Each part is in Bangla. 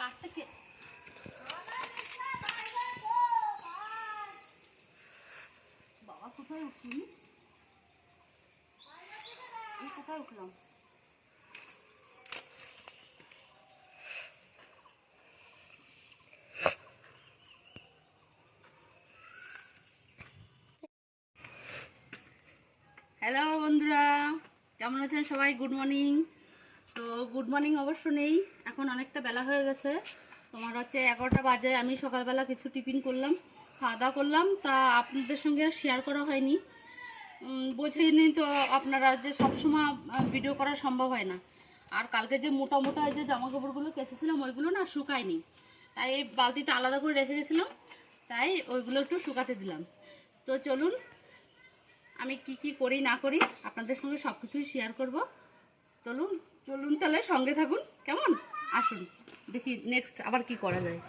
কাটতে বাবা কোথায় উঠলি? কোথায় উঠলাম? হ্যালো বন্ধুরা কেমন আছেন সবাই? গুড মর্নিং গুড মর্নিং অবশ্য নেই, এখন অনেকটা বেলা হয়ে গেছে। তোমার হচ্ছে এগারোটা বাজে, আমি সকালবেলা কিছু টিফিন করলাম, খাওয়া দাওয়া করলাম, তা আপনাদের সঙ্গে শেয়ার করা হয়নি। বোঝেনি তো আপনারা যে সবসময় ভিডিও করা সম্ভব হয় না। আর কালকে যে মোটা মোটা যে জামা কাপড়গুলো কেচেছিলাম, ওইগুলো না শুকায়নি। তাই এই বালতিটা আলাদা করে রেখে গেছিলাম, তাই ওইগুলো একটু শুকাতে দিলাম। তো চলুন, আমি কি কি করি না করি, আপনাদের সঙ্গে সব কিছুই শেয়ার করব। চলুন। চলুন তাহলে সঙ্গে থাকুন কেমন? আসুন দেখি নেক্সট আবার কি করা যায়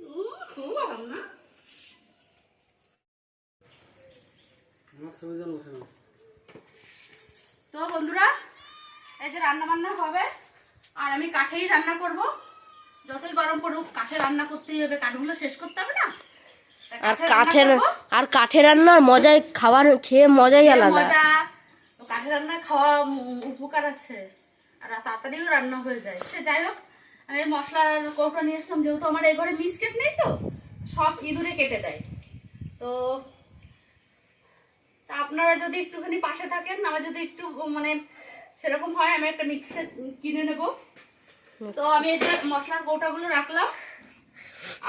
উম, খুব আরাম না তো বন্ধুরা এই যে রান্না বান্না হবে আর আমি কাঠেই রান্না করব যতই গরম পড়ুক কাঠে রান্না করতেই হবে কাঠগুলো শেষ করতে হবে না তাই আর কাঠের আর কাঠের রান্নার মজাই খাবার খেয়ে মজাই আলাদা। কাঠের রান্না খাওয়া উপকার আছে। আর তাড়াতাড়িও রান্না হয়ে যায়। সে যাই হোক আমি মশলার কৌটো নিয়ে আসলাম যেহেতু আমার এই ঘরে বিস্কিট নেই তো সব ইঁদুরে কেটে দেয়। তো তা আপনারা যদি একটুখানি পাশে থাকেন আমার যদি একটু মানে সেরকম হয় আমি একটা মিক্সার কিনে নেব। তো আমি এই যে মশলার কৌটাগুলো রাখলাম।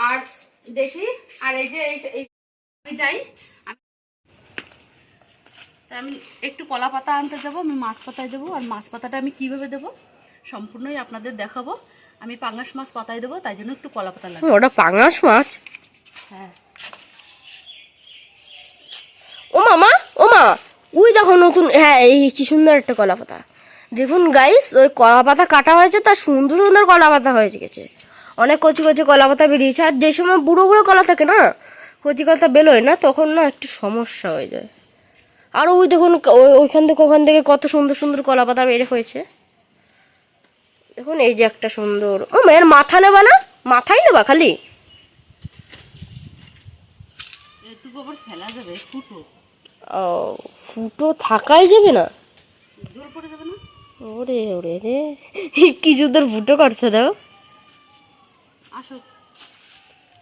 আর দেখি আর এই যে আমি যাই। আমি একটু কলা পাতা আনতে যাব আমি মাছ পাতায় দেবো আর মাছ পাতাটা আমি কীভাবে দেবো সম্পূর্ণই আপনাদের দেখাবো। আমি পাঙ্গাস মাছ পাতায় দেবো তাই জন্য একটু কলা পাতা লাগবে। ওটা পাঙাশ মাছ? হ্যাঁ। ও মামা ও মা ওই দেখো নতুন হ্যাঁ এই কি সুন্দর একটা কলা পাতা। দেখুন গাইস ওই কলা পাতা কাটা হয়েছে তার সুন্দর সুন্দর কলা পাতা হয়েছে গেছে। অনেক কচি কচি কলা পাতা বেরিয়েছে। আর যে সময় বুড়ো বুড়ো কলা থাকে না কচি কলা বেরোয় না তখন না একটু সমস্যা হয়ে যায়। আর ওই দেখুন ওই- ওইখান থেকে ওখান থেকে কত সুন্দর সুন্দর কলা পাতা বের হয়েছে। দেখুন এই যে একটা সুন্দর। ও মেয়ের মাথা নেবা না? মাথায় নেবা খালি। ফেলা যাবে ফুটো। ও ফুটো থাকাই যাবে না? জোর পড়ে যাবে না? ওরে ওরে রে। কি ফুটো করছে দাও আসো।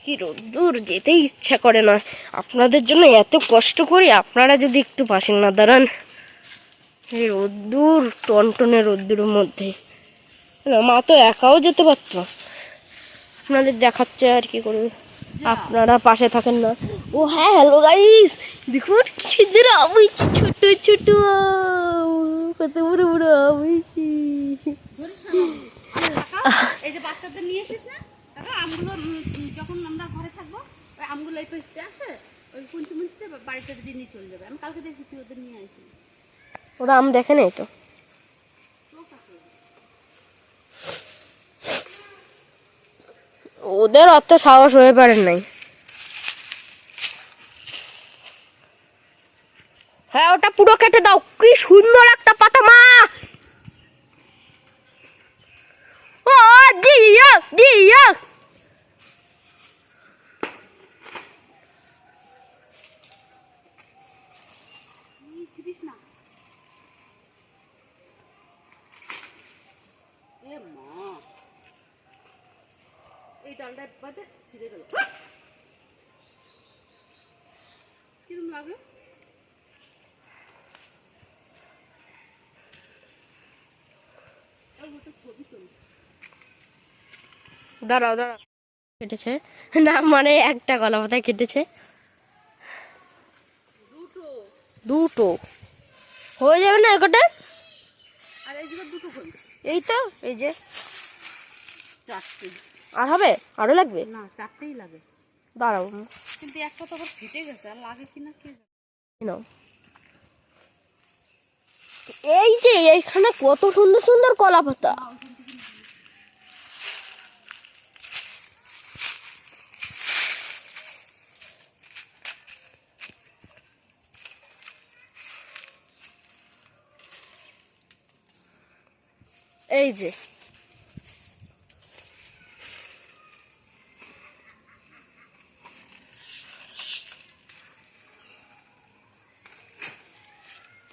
কি রোদ্দুর যেতে ইচ্ছা করে না। আপনাদের জন্য এত কষ্ট করি আপনারা যদি একটু পাশে না দাঁড়ান। এই রোদ্দুর টনটনে রোদ্দুরের মধ্যে। মা তো একাও যেতে পারতো। আপনাদের দেখাচ্ছে আর কি করবে। আপনারা পাশে থাকেন না। ও হ্যাঁ হ্যালো গাইস দেখুন কি সুন্দর আমইছি ছোট। ছোট কত বড় বড় এই যে বাচ্চাদের নিয়ে এসিস না? আমগুলো যখন আমরা ঘরে থাকব, ওই আমগুলো এই পেস্টে আসে ওই কুঞ্চি মুঞ্চিতে বাড়িতে দিয়ে নিয়ে চলে যাবে। আমি কালকে তুই ওদের নিয়ে আসি ওরা আম দেখে নেই তো? ওদের অত সাহস হয়ে পারেন নাই। হ্যাঁ ওটা পুরো কেটে দাও। কি সুন্দর একটা পাতা, মা ও জিয়া জিয়া ছিড়িস না এ মা এই ডালটা বাদে ছিঁড়ে গেল কিরম লাগল ওই ওটা ছবি তোল দাঁড়াও দাঁড়াও। কেটেছে। না মানে একটা গলা পাতায় কেটেছে। দুটো। দুটো। হয়ে যাবে না একটা আর এই দুটো এই তো এই যে। চারটে। আর হবে? আরও লাগবে? না চারটেই লাগে। দাঁড়াও। কিন্তু একটা তো আবার ফেটে গেছে আর লাগে কিনা কে এই নাও। এই যে এইখানে কত সুন্দর সুন্দর কলা পাতা এই যে।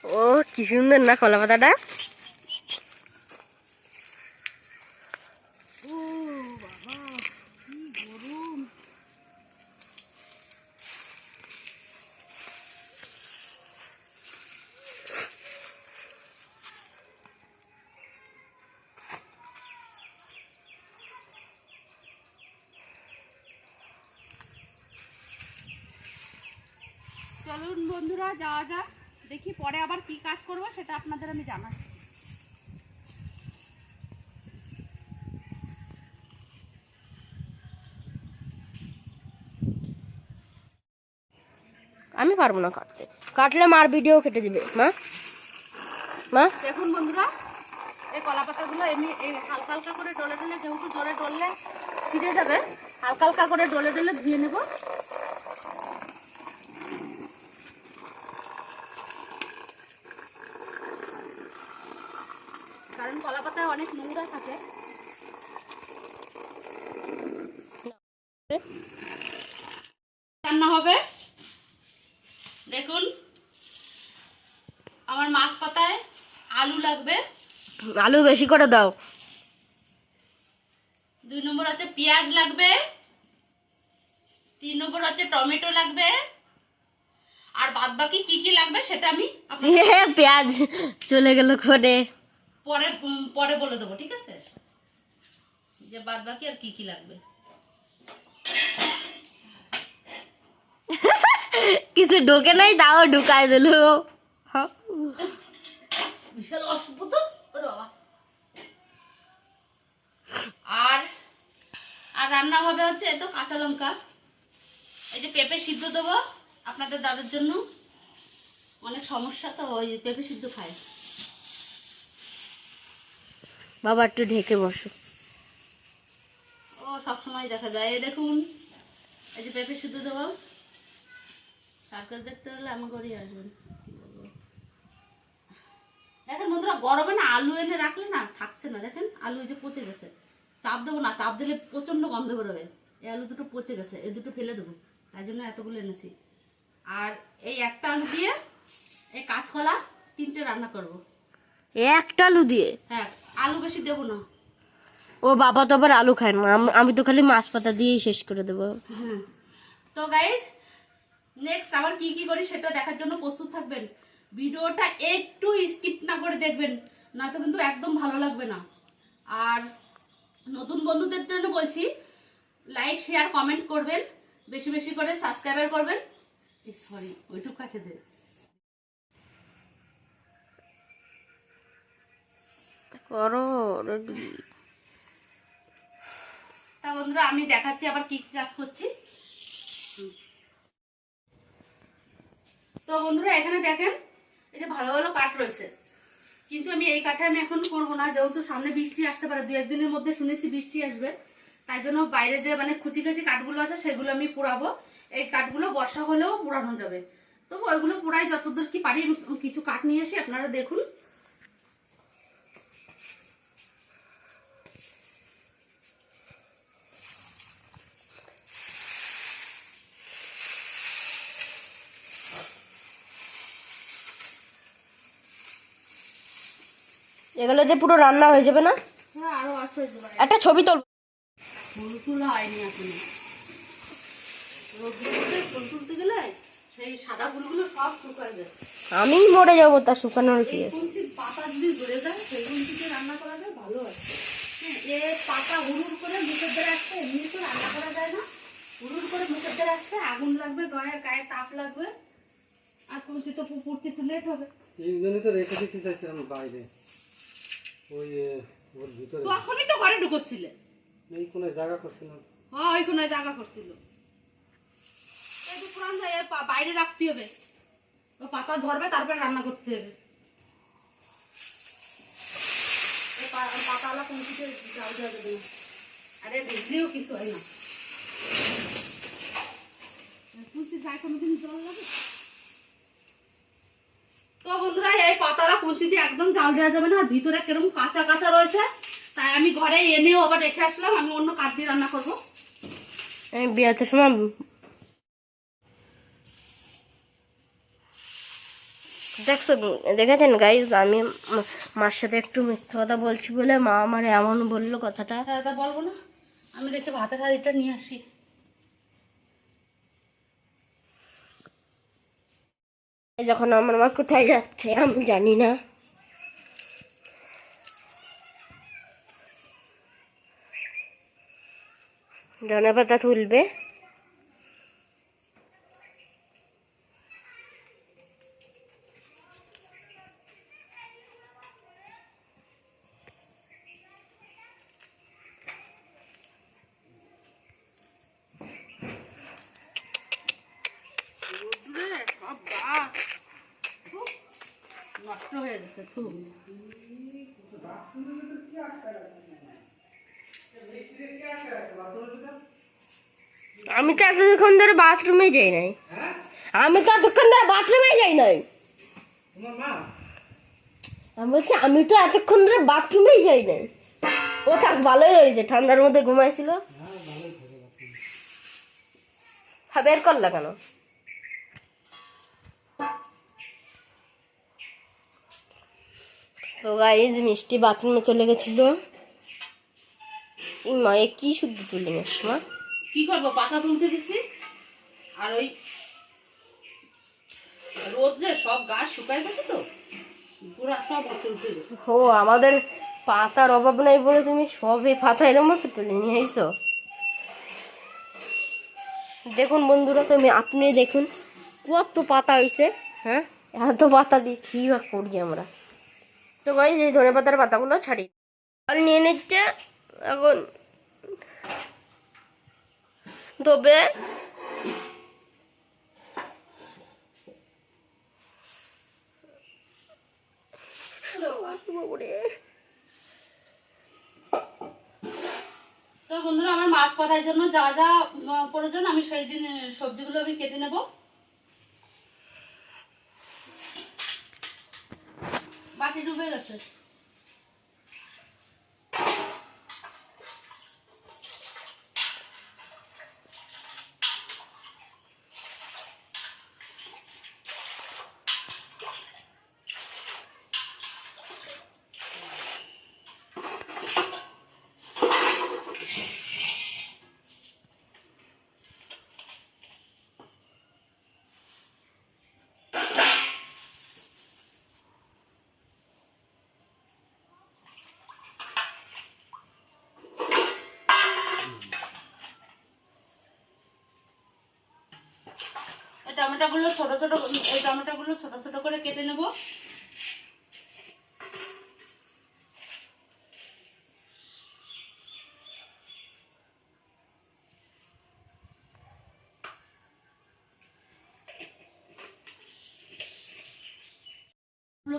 ও কি সুন্দর না কলা পাতাটা ও বাবা কি গরম চলুন বন্ধুরা যাওয়া যাক দেখি পরে আবার কি কাজ করব সেটা আপনাদের আমি জানাচ্ছি আমি পারব না কাটতে। কাটলে মার ভিডিও কেটে দিবে। মা? মা? দেখুন বন্ধুরা এই কলা পাতাগুলো এমনি এই হালকা হালকা করে ডলে ডলে যেহেতু জোরে ডললে ছিঁড়ে যাবে হালকা হালকা করে ডলে ডলে ধুয়ে নেব কারণ কলা পাতায় অনেক নোংরা থাকে রান্না হবে দেখুন আমার মাছ পাতায় আলু লাগবে? আলু বেশি করে দাও। দুই নম্বর হচ্ছে পেঁয়াজ লাগবে। তিন নম্বর হচ্ছে টমেটো লাগবে। আর বাদ বাকি কি কি লাগবে সেটা আমি পেঁয়াজ চলে গেল করে পরে পরে বলে দেবো ঠিক আছে? যে বাদ বাকি আর কি কি লাগবে? কিছু ঢোকে নাই তাও ঢুকায় দিল। বিশাল ওরে বাবা। আর আর রান্না হবে হচ্ছে এত কাঁচা লঙ্কা। এই যে পেঁপে সিদ্ধ দেবো আপনাদের দাদার জন্য। অনেক সমস্যা তো ওই পেঁপে সিদ্ধ খায় বাবা একটু ঢেকে বসো। ও সব সময় দেখা যায়। এই দেখুন এই যে পেঁপে সিদ্ধ দেবো। সার্কাস দেখতে হলে ঘরেই আসবেন। দেখেন বন্ধুরা গরমে না আলু এনে রাখলে না থাকছে না। দেখেন আলু এই যে পচে গেছে। চাপ দেবো না চাপ দিলে প্রচণ্ড গন্ধ বেরোবে। এই আলু দুটো পচে গেছে এই দুটো ফেলে দেবো। তাই জন্য এতগুলো এনেছি। আর এই একটা আলু দিয়ে এই কাঁচকলা তিনটে রান্না করব। একটা আলু দিয়ে? হ্যাঁ আলু বেশি দেবো না। ও বাবা তো আবার আলু খায় না। আমি তো খালি মাছ পাতা দিয়েই শেষ করে দেবো। হ্যাঁ। তো গাইজ নেক্সট আবার কি কি করি সেটা দেখার জন্য প্রস্তুত থাকবেন। ভিডিওটা একটু স্কিপ না করে দেখবেন নয়তো কিন্তু একদম ভালো লাগবে না। আর নতুন বন্ধুদের জন্য বলছি লাইক শেয়ার কমেন্ট করবেন বেশি বেশি করে সাবস্ক্রাইবার করবেন। সরি ওইটুকু কাটে দে করো তা বন্ধুরা আমি দেখাচ্ছি আবার কি কি কাজ করছি। তো বন্ধুরা এখানে দেখেন এই যে ভালো ভালো কাঠ রয়েছে। কিন্তু আমি এই কাঠে আমি এখন করব না, যেহেতু সামনে বৃষ্টি আসতে পারে দু একদিনের মধ্যে শুনেছি বৃষ্টি আসবে। তাই জন্য বাইরে যে মানে খুচি খাচি কাঠগুলো আছে, সেগুলো আমি পোড়াবো এই কাঠগুলো বর্ষা হলেও পোড়ানো যাবে। তবু ওইগুলো পোড়াই যতদূর কি পারি কিছু কাঠ নিয়ে আসি আপনারা দেখুন। এগুলো দিয়ে পুরো রান্না হয়ে যাবে না? হ্যাঁ। একটা ছবি তোল। ফুল হয়নি এখনও। ফুল তুলতে গেলে সেই সাদা ফুলগুলো সব শুকায় যায়। আমি মরে যাব তা শুকানোর কি পাতা যদি ধরে যায় সেই কুঞ্চিতে রান্না করা যায় ভালো আছে হ্যাঁ এ পাতা হুড়ুর করে মুখের এমনি তো রান্না করা যায় না। হুড়ুর করে মুখের আগুন লাগবে গায়ে গায়ে তাপ লাগবে আর কুঞ্চি তো পুকুরতে একটু লেট হবে। এই জন্যই তো রেখে দিতে চাইছিলাম বাইরে। ওই ওর ভিতরে তখনই তো ঘরে ঢুকোচ্ছিলে? এই কোনো জায়গা করছিলাম। হ্যাঁ ওই কোনো জায়গা করছিল। এই যে পুরান যায় বাইরে রাখতে হবে। পাতা ঝরবে তারপরে রান্না করতে হবে। পাতাওয়ালা কুঞ্চিতে জল দেওয়া যাবে আরে ভিজলেও কিছু হয় না। কুঞ্চি যায় কোনোদিন জল লাগে? তো বন্ধুরা এই পাতাটা কুচি দিয়ে একদম জাল দেওয়া যাবে না আর ভিতরে কীরকম কাঁচা কাঁচা রয়েছে। তাই আমি ঘরে এনেও আবার রেখে আসলাম আমি অন্য কাঠ দিয়ে রান্না করব। আমি বিয়েতে সময় দেখছ দেখেছেন গাইজ আমি মার সাথে একটু মিথ্যা কথা বলছি বলে মা আমার এমন বলল কথাটা। হ্যাঁ বলব না। আমি দেখে ভাতের হাঁড়িটা নিয়ে আসি। যখন আমার মা কোথায় যাচ্ছে আমি জানি না। ধনে পাতা তুলবে রোদ্দুরে বাবা উফ, নষ্ট হয়ে গেছে আমি তো এতক্ষণ ধরে বাথরুমে যাই নাই। আমি তো এতক্ষণ ধরে বাথরুমে যাই নাই। আমি বলছি, আমি তো এতক্ষণ ধরে বাথরুমেই যাই নাই। ও থাক, ভালোই হয়েছে, ঠান্ডার মধ্যে ঘুমাইছিল। হ্যাঁ বের করলা কেন? তো গাইজ মিষ্টি বাথরুমে চলে গেছিল। এই মায়ে কি শুদ্ধ তুলে নিস মা? কি করব? পাতা তুলতে দিছি। আর ওই রোদ্রে সব গাছ শুকায় গেছে তো পুরা সব তুলতে ও আমাদের পাতার অভাব নাই বলে তুমি সবই পাতা এরম তুলে নিয়ে আইসো দেখুন বন্ধুরা তুমি আপনি দেখুন কত পাতা হয়েছে হ্যাঁ? এত পাতা দিয়ে কী বা করি আমরা? তো ভাই এই ধনে পাতার পাতাগুলো ছাড়ি। আর নিয়ে নিচ্ছে, এখন তবে তো বন্ধুরা, আমার মাছ পাতার জন্য যা যা প্রয়োজন আমি সেই জিনিস সবজিগুলো আমি কেটে নেব। বাকি ডুবে গেছে এই টমেটোগুলো ছোট ছোট, এই টমেটোগুলো ছোট ছোট করে কেটে নেব।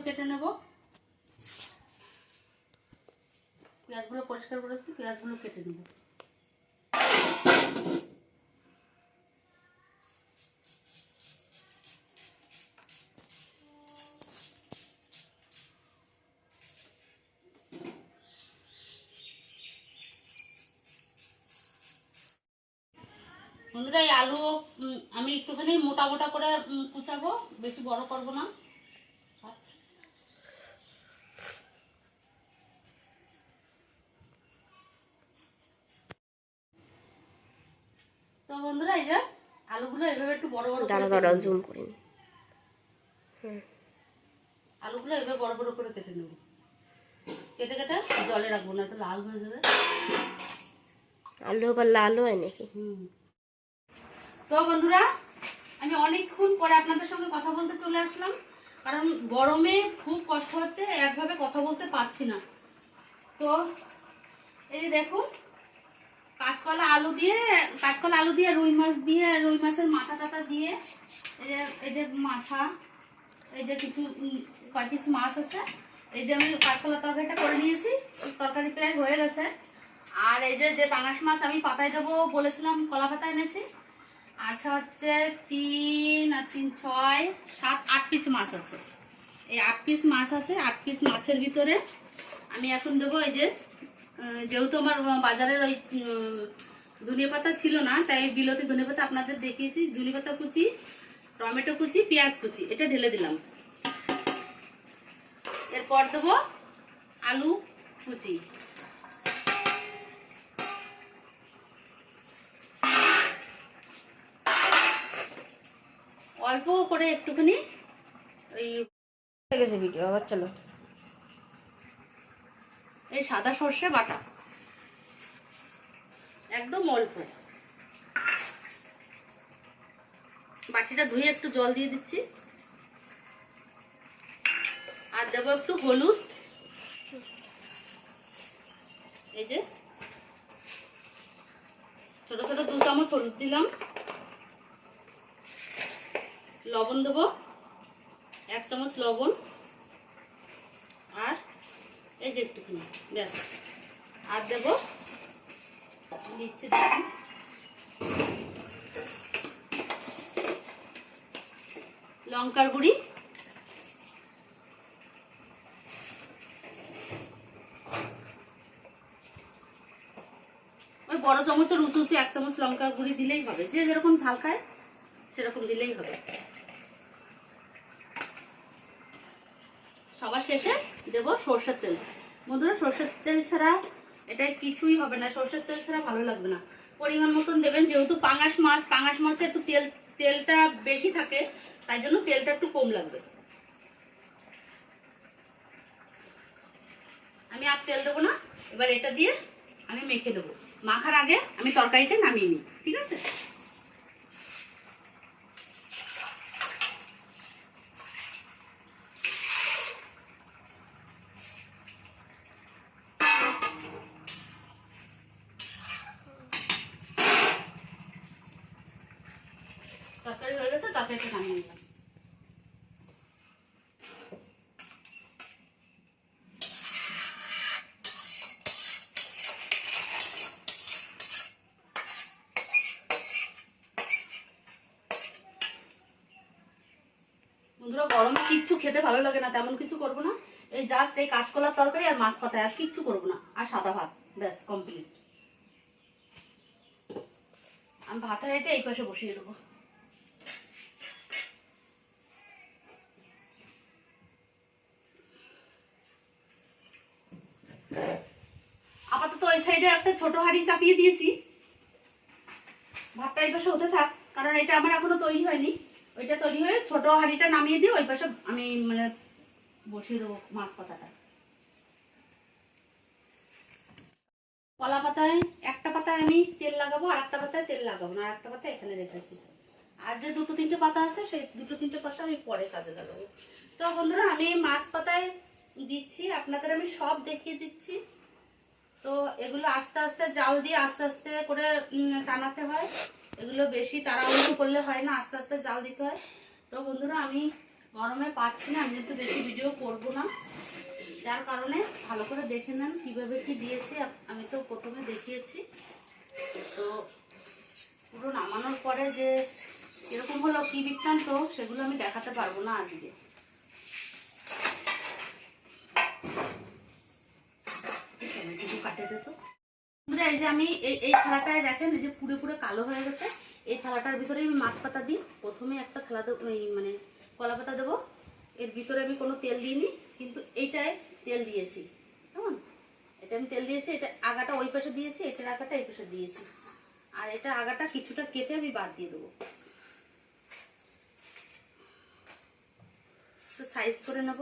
কেটে নেব। পেঁয়াজগুলো পরিষ্কার করেছি, পেঁয়াজগুলো কেটে নেব। বন্ধুরা এই আলু আমি একটুখানি মোটা মোটা করে কুচাবো বেশি বড় করব না। তো বন্ধুরা এই যে আলুগুলো এভাবে একটু বড় বড় করে দাঁড়া দাঁড়া। জুম করিনি। আলুগুলো এভাবে বড় বড় করে কেটে নেব। কেটে কেটে জলে রাখব না তো লাল হয়ে যাবে। আলু আবার লাল হয় নাকি? হুম। তো বন্ধুরা আমি অনেকক্ষণ পরে আপনাদের সঙ্গে কথা বলতে চলে আসলাম কারণ গরমে খুব কষ্ট হচ্ছে একভাবে কথা বলতে পারছি না। তো এই দেখুন কাঁচকলা আলু দিয়ে কাঁচকলা আলু দিয়ে রুই মাছ দিয়ে রুই মাছের মাথা টাথা দিয়ে এই যে এই যে মাথা এই যে কিছু উম, কয় পিস মাছ আছে এই যে আমি কাঁচকলা তরকারিটা করে নিয়েছি তরকারি প্রায় হয়ে গেছে। আর এই যে যে পাঙাশ মাছ আমি পাতায় দেবো বলেছিলাম কলা পাতা এনেছি আচ্ছা হচ্ছে তিন আর তিন, ছয়, সাত, আট পিস মাছ আছে। এই আট পিস মাছ আছে, আট পিস মাছের ভিতরে আমি এখন দেবো এই যে যেহেতু আমার বাজারের ওই ধনিয়া পাতা ছিল না, তাই বিলতি ধনিয়া পাতা আপনাদের দেখিয়েছি ধনিয়া পাতা কুচি, টমেটো কুচি, পেঁয়াজ কুচি, এটা ঢেলে দিলাম। এরপর দেবো আলু কুচি। অল্প করে একটুখানি ওই হয়ে গেছে ভিডিও আবার চলো। এই সাদা সর্ষে বাটা। একদম অল্প। বাটিটা ধুয়ে একটু জল দিয়ে দিচ্ছি। আর দেবো একটু হলুদ। এই যে। ছোট ছোট দু চামচ হলুদ দিলাম। লবণ দেবো। এক চামচ লবণ। আর এই যে একটুখানি, ব্যাস। আর দেব দিচ্ছি লঙ্কার গুঁড়ি। ওই বড় চামচের উঁচু উঁচু এক চামচ লঙ্কার গুঁড়ি দিলেই হবে। যে যেরকম ঝাল খায়, সেরকম দিলেই হবে। শেষে দেব সর্ষের তেল। বন্ধুরা, সর্ষের তেল ছাড়া এটা কিছুই হবে না। সর্ষের তেল ছাড়া ভালো লাগবে না। পরিমাণ মতন দেবেন, যেহেতু পাঙাশ মাছ, পাঙাশ মাছে একটু তেল, তেলটা বেশি থাকে, তাই জন্য তেলটা একটু কম লাগবে। আমি আর তেল দেবো না, এবার এটা দিয়ে আমি মেখে দেবো। মাখার আগে আমি তরকারিটা নামিয়ে নিই, ঠিক আছে? তেমন কিছু করব না। এই জাস্ট এই কাঁচকলার তরকারি আর মাছ পাতায় আর কিচ্ছু করব না। আর সাদা ভাত, ব্যাস কমপ্লিট আমি ভাতের এটা এই পাশে বসিয়ে দেবো। আপাতত ওই সাইডে একটা ছোট হাঁড়ি চাপিয়ে দিয়েছি। ভাতটা এই পাশে হতে থাক, কারণ এটা আমার এখনও তৈরি হয়নি। ওইটা তৈরি হয়ে ছোট হাঁড়িটা নামিয়ে দিয়ে ওই পাশে আমি মানে বসিয়ে দেবো মাছ পাতাটা কলা পাতায় একটা পাতায় আমি তেল লাগাবো, আর একটা পাতায় তেল লাগাবো না, আর একটা পাতা এখানে রেখেছি। আর যে দুটো তিনটে পাতা আছে, সেই দুটো তিনটে পাতা আমি পরে কাজে লাগাবো। তো বন্ধুরা, আমি মাছ পাতায় দিচ্ছি, আপনাদের আমি সব দেখিয়ে দিচ্ছি। তো এগুলো আস্তে আস্তে জাল দিয়ে আস্তে আস্তে করে টানাতে হয়। এগুলো বেশি তাড়াহুড়ো করলে হয় না, আস্তে আস্তে জাল দিতে হয়। তো বন্ধুরা, আমি গরমে পাচ্ছি না, আমি যেহেতু বেশি ভিডিও করব না, যার কারণে ভালো করে দেখে নেন কীভাবে কি দিয়েছি আমি তো প্রথমে দেখিয়েছি। তো পুরো নামানোর পরে যে এরকম হলো, কী বৃত্তান্ত, সেগুলো আমি দেখাতে পারব না আজকে। এই যে আমি এই থালাটায় দেখেন যে পুরো পুরো কালো হয়ে গেছে, এই থালাটার ভিতরে আমি মাছ পাতা দিই। প্রথমে একটা থালাতে মানে কলা পাতা দেবো। এর ভিতরে আমি কোনো তেল দিইনি, কিন্তু এইটায় তেল দিয়েছি। কেমন? এটা আমি তেল দিয়েছি, এটা আগাটা ওই পাশে দিয়েছি, এটার আগাটা এই পাশে দিয়েছি। আর এটা আগাটা কিছুটা কেটে আমি বাদ দিয়ে দেবো। তো সাইজ করে নেব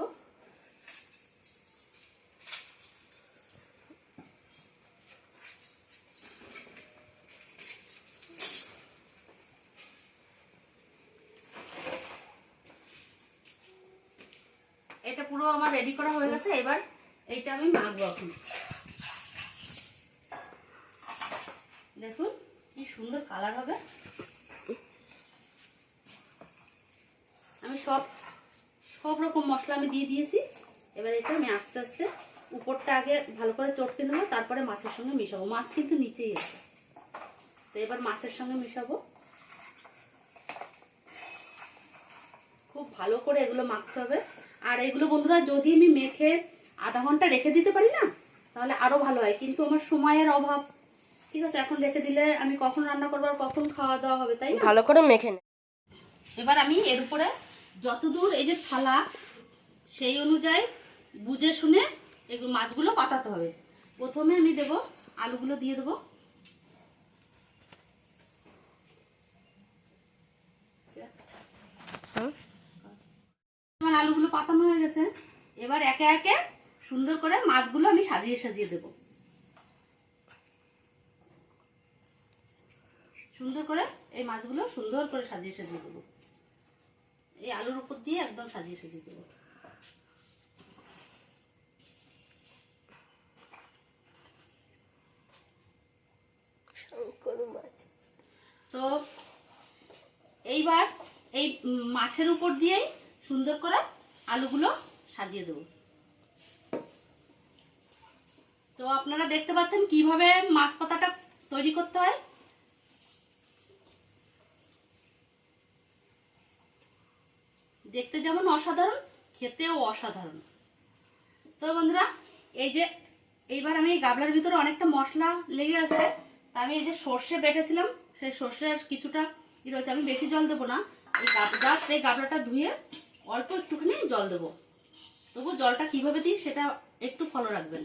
এটা পুরো আমার রেডি করা হয়ে গেছে এবার এইটা আমি মাখবো এখন দেখুন কি সুন্দর কালার হবে আমি সব সব রকম মশলা আমি দিয়ে দিয়েছি। এবার এটা আমি আস্তে আস্তে উপরটা আগে ভালো করে চটকে নেব তারপরে মাছের সঙ্গে মিশাবো। মাছ কিন্তু নিচেই আছে। তো এবার মাছের সঙ্গে মিশাবো। খুব ভালো করে এগুলো মাখতে হবে। আর এগুলো বন্ধুরা যদি আমি মেখে আধা ঘণ্টা রেখে দিতে পারি না তাহলে আরও ভালো হয়। কিন্তু আমার সময়ের অভাব। ঠিক আছে এখন রেখে দিলে আমি কখন রান্না করব আর কখন খাওয়া দাওয়া হবে তাই ভালো করে মেখে এবার আমি এর উপরে যতদূর এই যে থালা, সেই অনুযায়ী বুঝে শুনে এগুলো মাছগুলো পাতাতে হবে। প্রথমে আমি দেব আলুগুলো দিয়ে দেবো। আমার আলুগুলো পাতানো হয়ে গেছে। এবার একে একে সুন্দর করে মাছগুলো আমি সাজিয়ে সাজিয়ে দেব। সুন্দর করে এই মাছগুলো সুন্দর করে সাজিয়ে সাজিয়ে দেবো। এই আলুর উপর দিয়ে একদম সাজিয়ে সাজিয়ে দেবো। তো এইবার এই মাছের উপর দিয়েই সুন্দর করে আলুগুলো সাজিয়ে দেবো। তো আপনারা দেখতে পাচ্ছেন কীভাবে মাছ পাতাটা তৈরি করতে হয়? দেখতে যেমন অসাধারণ, খেতেও অসাধারণ। তো বন্ধুরা, এই যে এইবার আমি গাবলার ভিতরে অনেকটা মশলা লেগে আছে, তা আমি এই যে সর্ষে বেটেছিলাম, সেই সর্ষের কিছুটা ই রয়েছে, আমি বেশি জল দেবো না। এই গাব জাস্ট এই গাবলাটা ধুয়ে অল্প একটুখানি জল দেবো। তবু জলটা কীভাবে দিই সেটা একটু ফলো রাখবেন।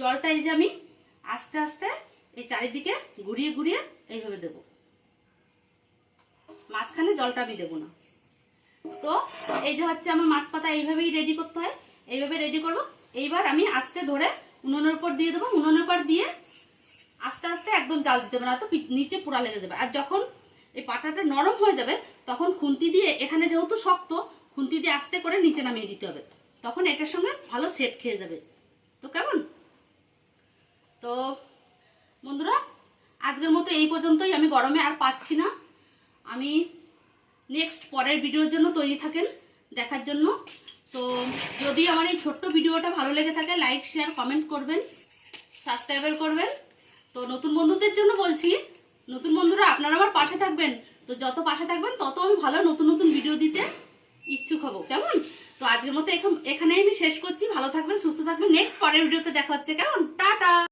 জলটা এই যে আমি আস্তে আস্তে এই চারিদিকে ঘুরিয়ে ঘুরিয়ে এইভাবে দেবো। মাঝখানে জলটা আমি দেবো না। তো এই যে হচ্ছে আমার মাছ পাতা এইভাবেই রেডি করতে হয়। এইভাবে রেডি করব। এইবার আমি আস্তে ধরে উনুনের উপর দিয়ে দেবো। উনুনের উপর দিয়ে আস্তে আস্তে একদম জাল দিতে হবে না তো নিচে পুরা লেগে যাবে। আর যখন এই পাটাটা নরম হয়ে যাবে, তখন খুন্তি দিয়ে, এখানে যেহেতু শক্ত, খুন্তি দিয়ে আস্তে করে নিচে নামিয়ে দিতে হবে। তখন এটার সঙ্গে ভালো সেট খেয়ে যাবে। তো কেমন? তো বন্ধুরা, আজকের মতো এই পর্যন্তই। আমি গরমে আর পাচ্ছি না। আমি নেক্সট পরের ভিডিওর জন্য তৈরি থাকেন দেখার জন্য। তো যদি আমার এই ছোট্ট ভিডিওটা ভালো লেগে থাকে লাইক শেয়ার কমেন্ট করবেন সাবস্ক্রাইবার করবেন। তো নতুন বন্ধুদের জন্য বলছি, নতুন বন্ধুরা, আপনারা আমার পাশে থাকবেন। তো যত পাশে থাকবেন, তত আমি ভালো নতুন নতুন ভিডিও দিতে ইচ্ছুক হব। কেমন? তো আজকের মতো এখন- আমি শেষ করছি। ভালো থাকবেন, সুস্থ থাকবেন। নেক্সট পরের ভিডিওতে দেখা হচ্ছে। কেমন? টাটা।